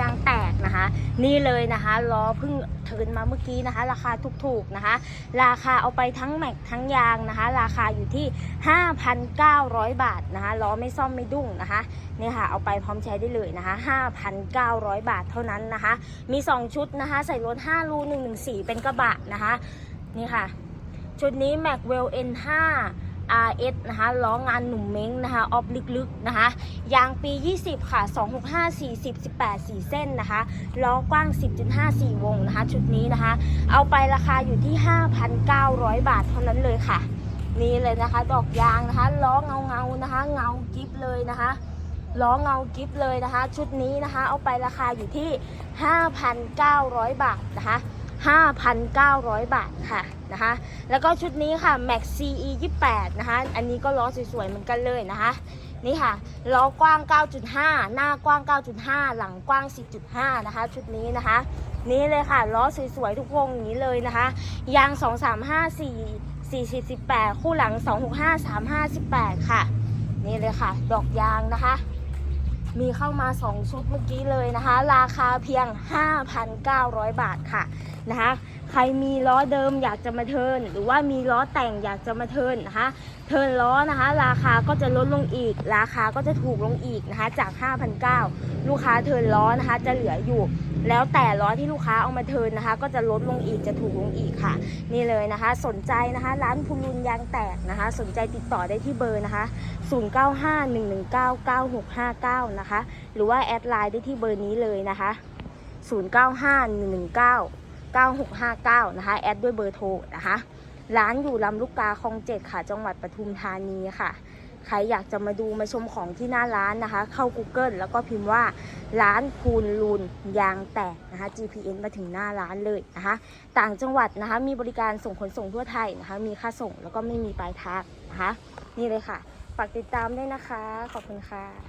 ยางแตกนะคะ นี่เลยนะคะล้อเพิ่งเทินมาเมื่อกี้นะคะ ราคาถูกๆนะคะ ราคาเอาไปทั้งแม็กทั้งยางนะคะ ราคาอยู่ที่ 5,900 บาทนะคะล้อไม่ซ่อมไม่ดุ้งนะคะนี่ค่ะเอาไปพร้อมใช้ได้เลยนะคะ5,900 บาทเท่านั้นนะคะ มี 2 ชุดนะคะ ใส่รถ5รู114 เป็นกระบะนะคะ นี่ค่ะ ชุดนี้ Macwell N5 RS นะคะล้องานหนุ่มเม้งนะคะออฟลึกๆนะคะยางปี 20 ค่ะ 265 40 18 4 เส้นนะคะล้อกว้าง 10.5 4 วงนะคะ ชุดนี้นะคะ เอาไปราคาอยู่ที่ 5,900 บาทเท่านั้นเลยค่ะ นี่เลยนะคะ ดอกยางนะคะล้อเงาเงานะคะ เงากิฟเลยนะคะล้อเงากิฟเลยนะคะ ชุดนี้นะคะ เอาไปราคาอยู่ที่ 5,900 บาทนะคะ 5,900 บาทค่ะนะคะ แล้วก็ชุดนี้ค่ะ Max CE 28นะคะ อันนี้ก็ล้อสวยๆเหมือนกันเลยนะคะ นี่ค่ะ ล้อกว้าง 9.5 หน้ากว้าง 9.5 หลังกว้าง 10.5 นะคะ ชุดนี้นะคะ นี่เลยค่ะ ล้อสวยๆทุกวงนี้เลยนะคะ ยาง 235 4 40 18คู่หลัง 265 35 18 ค่ะ นี่เลยค่ะ ดอกยางนะคะ มีเข้ามา 2 ชุดเมื่อกี้เลยนะคะ ราคาเพียง 5,900 บาทค่ะนะคะ ใครมีล้อเดิมอยากจะมาเทิร์นหรือว่ามีล้อแต่งอยากจะมาเทิร์นนะคะ เทิร์นล้อนะคะ ราคาก็จะลดลงอีก ราคาก็จะถูกลงอีกนะคะ จาก 5,900 ลูกค้าเทิร์นล้อนะคะ จะเหลืออยู่ แล้วแต่ล้อที่ลูกค้าเอามาเทิร์นนะคะ ก็จะลดลงอีกจะถูกลงอีกค่ะ นี่เลยนะคะ สนใจนะคะ ร้านพูลุนยางแตกนะคะ สนใจติดต่อได้ที่เบอร์นะคะ 0951199659 นะคะ หรือว่าแอดไลน์ได้ที่เบอร์นี้เลยนะคะ 0951199659 นะคะ แอดด้วยเบอร์โทรนะคะ ร้านอยู่ลำลูกกาคลองเจ็ดค่ะ จังหวัดปทุมธานีค่ะ ใครอยากจะมาดูมาชมของที่หน้าร้านนะคะ เข้า Google แล้วก็พิมพ์ว่าร้านคูนลูนยางแตกนะคะ GPS มาถึงหน้าร้านเลยนะคะ ต่างจังหวัดนะคะ มีบริการส่งขนส่งทั่วไทยนะคะ มีค่าส่งแล้วก็ไม่มีปลายทางนะคะ นี่เลยค่ะ ฝากติดตามด้วยนะคะ ขอบคุณค่ะ